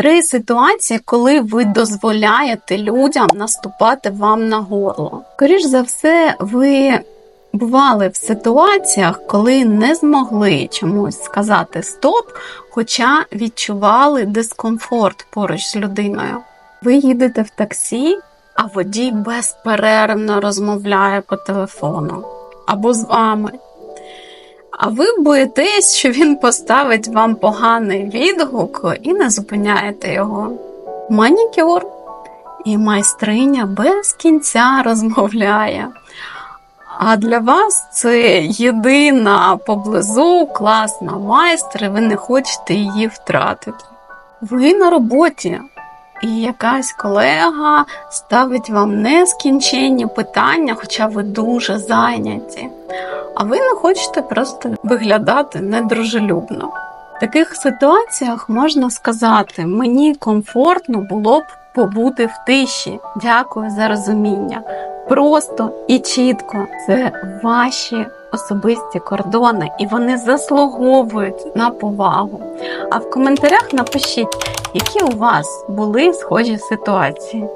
Три ситуації, коли ви дозволяєте людям наступати вам на горло. Скоріш за все, ви бували в ситуаціях, коли не змогли чомусь сказати стоп, хоча відчували дискомфорт поруч з людиною. Ви їдете в таксі, а водій безперервно розмовляє по телефону або з вами. А ви боїтесь, що він поставить вам поганий відгук і не зупиняєте його. Манікюр і майстриня без кінця розмовляє. А для вас це єдина поблизу класна майстер, і ви не хочете її втратити. Ви на роботі, і якась колега ставить вам нескінченні питання, хоча ви дуже зайняті. А ви не хочете просто виглядати недружелюбно. В таких ситуаціях можна сказати: мені комфортно було б побути в тиші. Дякую за розуміння. Просто і чітко це ваші особисті кордони, і вони заслуговують на повагу. А в коментарях напишіть, які у вас були схожі ситуації.